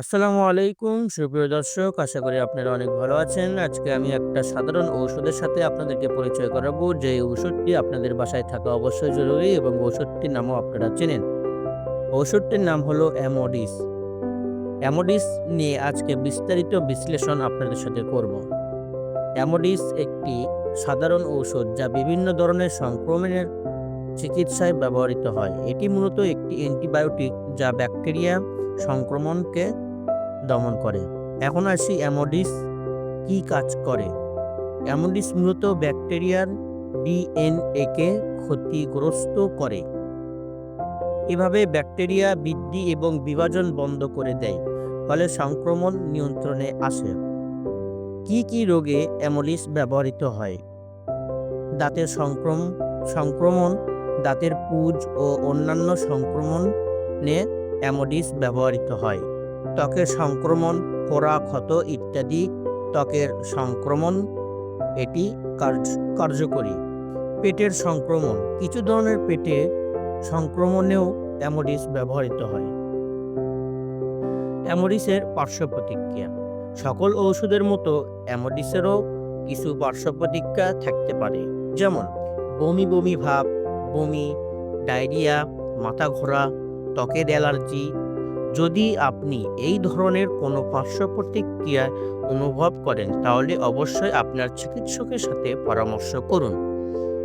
আসসালামু আলাইকুম, সুপ্রিয় দর্শক। আশা করি আপনারা অনেক ভালো আছেন। আজকে আমি একটা সাধারণ ঔষধের সাথে আপনাদেরকে পরিচয় করাবো। যে ঔষধটি আপনাদের বাসায় থাকা অবশ্যই জরুরি এবং ঔষধটির নামও আপনারা চেনেন। ঔষধটির নাম হলো অ্যামোডিস। অ্যামোডিস নিয়ে আজকে বিস্তারিত বিশ্লেষণ আপনাদের সাথে করব। অ্যামোডিস একটি সাধারণ ঔষধ যা বিভিন্ন ধরনের সংক্রমণের চিকিৎসায় ব্যবহৃত হয়। এটি মূলত একটি অ্যান্টিবায়োটিক যা ব্যাকটেরিয়া সংক্রমণকে দমন করে। এখন আসি অ্যামোডিস কি কাজ করে? অ্যামোডিস মূলত ব্যাকটেরিয়ার ডিএনএকে ক্ষতিগ্রস্ত করে। এভাবে ব্যাকটেরিয়া বৃদ্ধি এবং বিভাজন বন্ধ করে দেয়, ফলে সংক্রমণ নিয়ন্ত্রণে আসে। কি কি রোগে অ্যামোডিস ব্যবহৃত হয়? দাঁতের সংক্রমণ সংক্রমণ, দাঁতের পুজ ও অন্যান্য সংক্রমণে অ্যামোডিস ব্যবহৃত হয়। ত্বকের সংক্রমণ ফোড়া ক্ষত ইত্যাদি ত্বকের সংক্রমণ এটি কার্য- কার্যকরী। পেটের সংক্রমণ, কিছু ধরনের পেটে সংক্রমণেও অ্যামোডিস ব্যবহৃত হয়। অ্যামোডিসের পার্শ্ব প্রতিক্রিয়া, সকল ঔষধের মতো অ্যামোডিসেরও কিছু পার্শ্ব প্রতিক্রিয়া থাকতে পারে, যেমন বমি বমি ভাব, বমি, ডায়রিয়া, মাথা ঘোরা, ত্বকের অ্যালার্জি যদি আপনি এই ধরনের কোনো পার্শ্ব প্রতিক্রিয়া অনুভব করেন, তাহলে অবশ্যই আপনার চিকিৎসকের সাথে পরামর্শ করুন।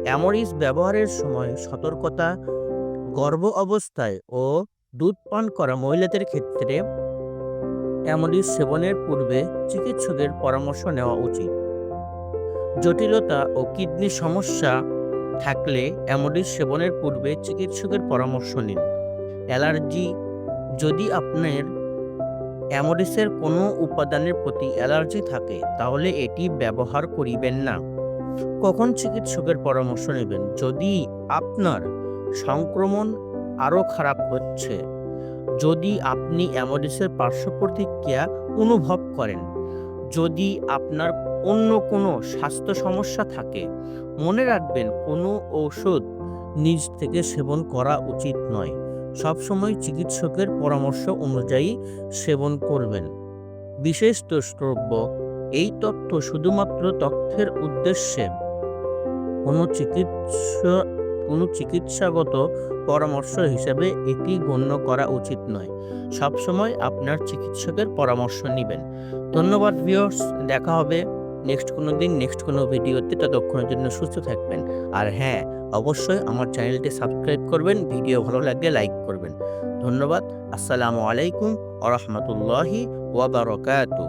অ্যামোরিস ব্যবহারের সময় সতর্কতা, গর্ভ অবস্থায় ও দুধ পান করা মহিলাদের ক্ষেত্রে অ্যামোরিস সেবনের পূর্বে চিকিৎসকের পরামর্শ নেওয়া উচিত। জটিলতা ও কিডনি সমস্যা থাকলে অ্যামোডিস সেবনের পূর্বে চিকিৎসকের পরামর্শ নিন। অ্যালার্জি যদি আপনার অ্যামোডিসের কোনো উপাদানের প্রতি অ্যালার্জি থাকে, তাহলে এটি ব্যবহার করিবেন না। কখন চিকিৎসকের পরামর্শ নেবেন? যদি আপনার সংক্রমণ আরও খারাপ হচ্ছে, যদি আপনি অ্যামোডিসের পার্শ্ব প্রতিক্রিয়া অনুভব করেন, যদি আপনার অন্য কোনো স্বাস্থ্য সমস্যা থাকে, মনে রাখবেন কোনো ঔষধ নিজ থেকে সেবন করা উচিত নয়। সবসময় চিকিৎসকের পরামর্শ অনুযায়ী সেবন করবেন। বিশেষ দ্রষ্টব্য, এই তথ্য শুধুমাত্র তথ্যের উদ্দেশ্যে। কোনো চিকিৎসা, কোনো চিকিৎসাগত পরামর্শ হিসেবে এটি গণ্য করা উচিত নয়। সবসময় আপনার চিকিৎসকের পরামর্শ নেবেন। ধন্যবাদ ভিউয়ার্স, দেখা হবে। নেক্সট কোনো দিন, নেক্সট কোনো ভিডিওতে ততক্ষণের জন্য সুস্থ থাকবেন। আর হ্যাঁ অবশ্যই আমার চ্যানেলটি সাবস্ক্রাইব করবেন, ভিডিও ভালো লাগলে লাইক করবেন। ধন্যবাদ, আসসালামু আলাইকুম ওরহমতুল্লাহি রহমতুল্লাহি ওয়াবারকাতু